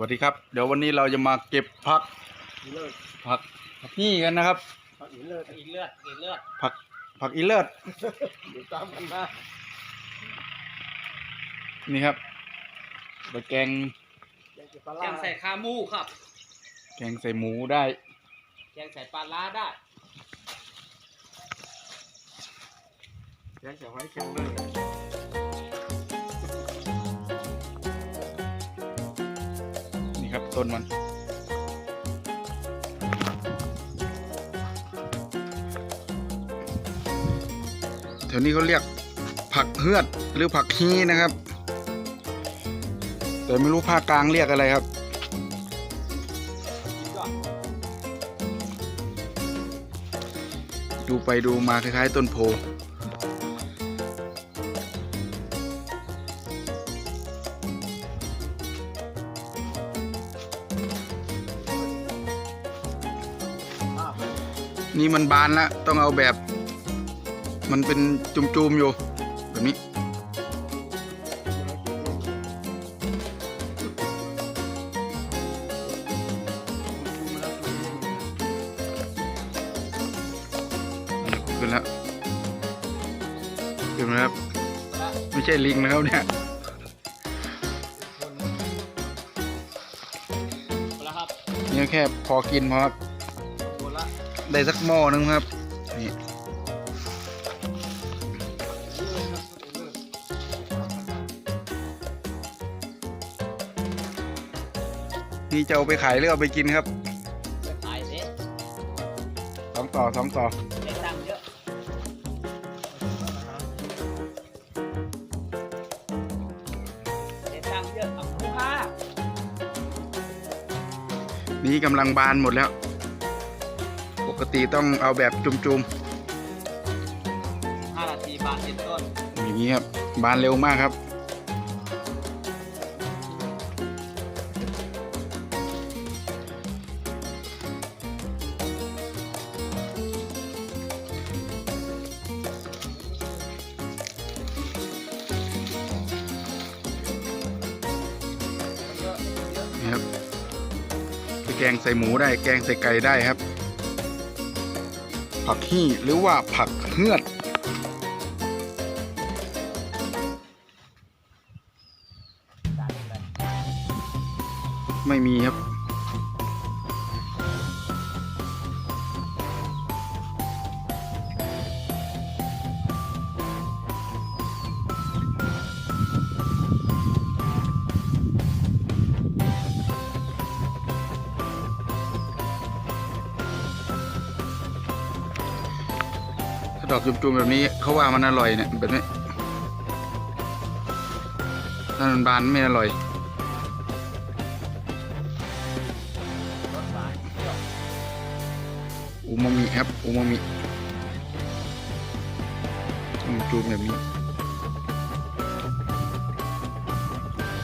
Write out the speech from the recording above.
วัสดีครับ เดี๋ยววันนี้เราจะมาเก็บผักอีเลิศผักผักนี่กันนะครับอีเลิศอีเลือดอีเลือดผักผักอีเลิศเดี๋ยวตามกันนะนี่ครับไปแกงแกงปลาแกงใส่ขาหมูครับ แกงใส่หมูได้ แกงใส่ปลาร้าได้ แกงจะไว้แกงเลย ต้นมัน แถวนี้เขาเรียกผักเฮือดหรือผักฮีนะครับ แต่ไม่รู้ภาคกลางเรียกอะไรครับดูไปดูมาคล้ายๆต้นโพ นี่มันบานแล้วต้องเอาแบบ มันเป็นจุมๆอยู่ แบบนี้ ขึ้นแล้วขึ้นแล้วครับไม่ใช่ลิงนะครับเนี่ยแล้วครับนี่แค่พอกินพอครับหมดละ ได้สักหม้อนึงครับนี่นี่จะเอาไปขายหรือเอาไปกินครับไปขายเด็ดสองต่อสองต่อได้ตังค์เยอะได้ตังค์เยอะเอาคู่ค่านี่กำลังบานหมดแล้วป กติต้องเอาแบบจุ่มห้านาทีบานเจ็ดต้นๆอย่างนี้ครับบานเร็วมากครับ นี่ครับไปแกงใส่หมูได้แกงใส่ไก่ได้ครับ ผักฮี่หรือว่าผักเฮือด ไม่มีครับ ดอกจุ่มๆแบบนี้เขาว่ามันอร่อยเนี่ยแบบนี้ถ้ามันบานไม่อร่อยอูมามิครับอูมามิจุ่มๆแบบนี้